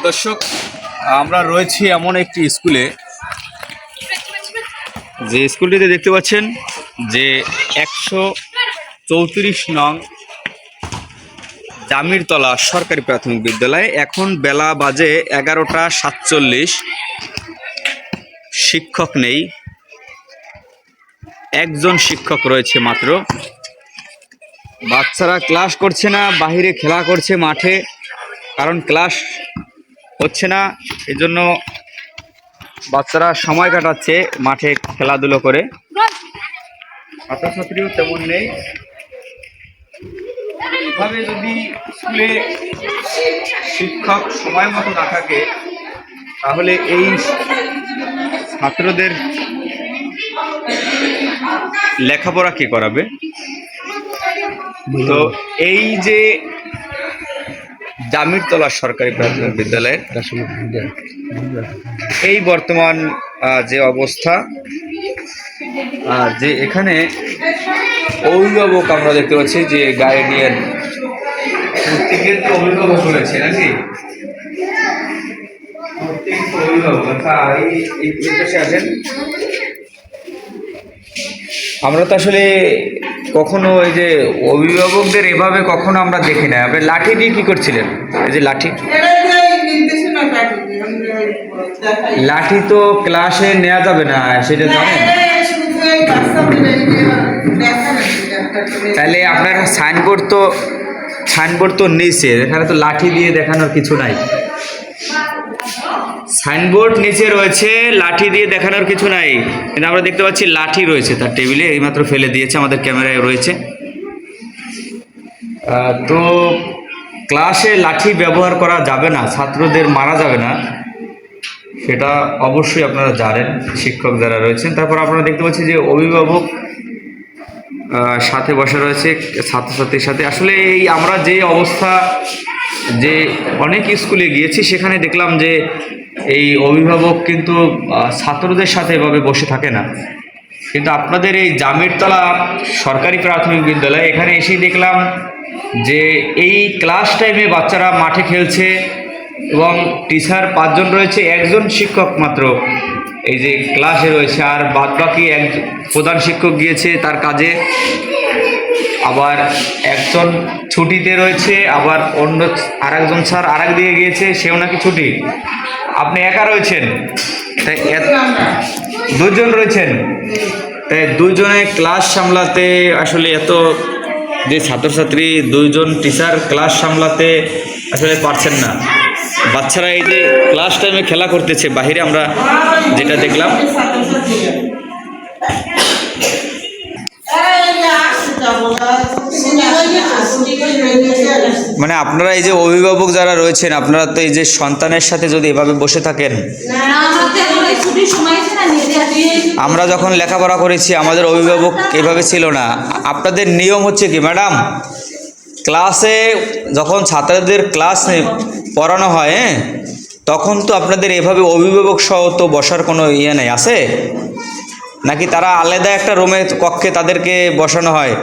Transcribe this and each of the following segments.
দর্শক, আমরা রয়েছি এমন একটি স্কুলে। যে স্কুলটিতে দেখতে পাচ্ছেন যে একশো চৌত্রিশ নং জামিরতলা সরকারি প্রাথমিক বিদ্যালয়। এখন বেলা বাজে এগারোটা সাতচল্লিশ। শিক্ষক নেই। একজন শিক্ষক রয়েছে মাত্র। বাচ্চারা ক্লাস করছে না, বাহিরে খেলা করছে মাঠে। কারণ ক্লাস হচ্ছে না, এজন্য বাচ্চারা সময় কাটাচ্ছে মাঠে খেলাধুলো করে। ছাত্রছাত্রীও তেমন নেই। এভাবে যদি স্কুলে শিক্ষক সময় মতো না থাকে, তাহলে এই ছাত্রদের লেখাপড়া কে করাবে? তো এই যে জামিরতলা সরকারি প্রাথমিক বিদ্যালয়ের এই বর্তমান যে অবস্থা আহ, যে এখানে অভিভাবক আমরা দেখতে পাচ্ছি যে গার্ডিয়ান প্রত্যেকের তো অভিভাবক রয়েছে নাকি? আচ্ছা আমরা তো আসলে কখনো ওই যে অভিভাবকদের এভাবে কখনো আমরা দেখি না। আপনি লাঠি দিয়ে কি করছিলেন? এই যে লাঠি? লাঠি তো ক্লাসে নেওয়া যাবে না সেটা জানেন? তাহলে আপনার সাইনবোর্ড তো সাইনবোর্ড তো নিচে এখানে তো লাঠি দিয়ে দেখানোর কিছু নাই। সাইনবোর্ড নিচে রয়েছে, লাঠি দিয়ে দেখানোর কিছু নাই। কিন্তু আমরা দেখতে পাচ্ছি লাঠি রয়েছে তার টেবিলে, এইমাত্র ফেলে দিয়েছে, আমাদের ক্যামেরায় রয়েছে। তো ক্লাসে লাঠি ব্যবহার করা যাবে না, ছাত্রদের মারা যাবে না, সেটা অবশ্যই আপনারা জানেন, শিক্ষক যারা রয়েছেন। তারপর আপনারা দেখতে পাচ্ছি যে অভিভাবক সাথে বসে রয়েছে, ছাত্রছাত্রীর সাথে। আসলে এই আমরা যে অবস্থা যে অনেক স্কুলে গিয়েছি, সেখানে দেখলাম যে এই অভিভাবক কিন্তু ছাত্রদের সাথে এভাবে বসে থাকে না। কিন্তু আপনাদের এই জামিরতলা সরকারি প্রাথমিক বিদ্যালয়, এখানে এসেই দেখলাম যে এই ক্লাস টাইমে বাচ্চারা মাঠে খেলছে এবং টিচার পাঁচজন রয়েছে, একজন শিক্ষক মাত্র। এই যে ক্লাসে রয়েছে, আর বাদ বাকি এক প্রধান শিক্ষক গিয়েছে তার কাজে। আবার একজন ছুটিতে রয়েছে, আবার অন্য আর একজন স্যার আর দিকে গিয়েছে, সেও নাকি ছুটি। আপনি একা রয়েছেন? তাই দুজন রয়েছেন? তাই দুজনে ক্লাস সামলাতে আসলে এত যে ছাত্রছাত্রী, দুইজন টিচার ক্লাস সামলাতে আসলে পারছেন না। বাচ্চারা এই যে ক্লাস টাইমে খেলা করতেছে, বাহিরে আমরা যেটা দেখলাম মানে আপনারা এই যে অভিভাবক যারা রয়েছেন, আপনারা তো এই যে সন্তানের সাথে যদি এভাবে বসে থাকেন, আমরা যখন লেখাপড়া করেছি, আমাদের অভিভাবক এভাবে ছিল না। আপনাদের নিয়ম হচ্ছে কি, ম্যাডাম? ক্লাসে যখন ছাত্রদের ক্লাস পড়ানো হয় হ্যাঁ? তখন তো আপনাদের এভাবে অভিভাবক সহ তো বসার কোনো ইয়ে নেই, আছে? নাকি তারা আলাদা একটা রুমে কক্ষে তাদেরকে বসানো হয়?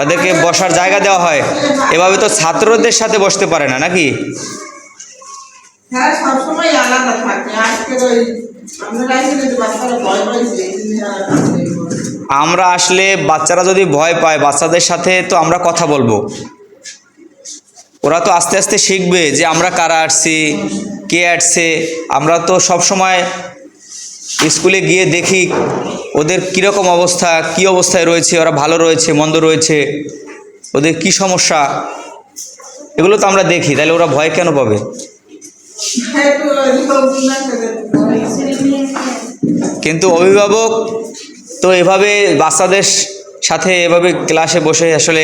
তাদেরকে বসার জায়গা দেওয়া হয়। এভাবে তো ছাত্রদের সাথে বসতে পারে না নাকি? হ্যাঁ। আমরা আসলে বাচ্চারা যদি ভয় পায় বাচ্চাদের সাথে তো আমরা কথা বলব। ওরা তো আস্তে আস্তে শিখবে যে আমরা কারা আসছি কে আসছে। আমরা তো সব সময় স্কুলে গিয়ে দেখি ওদের কীরকম অবস্থা, কি অবস্থায় রয়েছে, ওরা ভালো রয়েছে, মন্দ রয়েছে, ওদের কি সমস্যা? এগুলো তো আমরা দেখি, তাহলে ওরা ভয় কেন পাবে? কিন্তু অভিভাবক তো এভাবে বাচ্চাদের সাথে এভাবে ক্লাসে বসে আসলে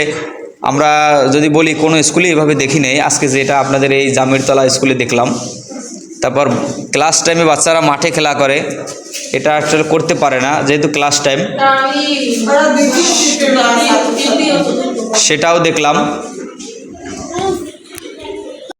আমরা যদি বলি কোনো স্কুলে এভাবে দেখি নেই আজকে যেটা আপনাদের এই জামিরতলা স্কুলে দেখলাম তারপর ক্লাস টাইমে বাচ্চারা মাঠে খেলা করে এটা আসলে করতে পারে না যেহেতু ক্লাস টাইম সেটাও দেখলাম।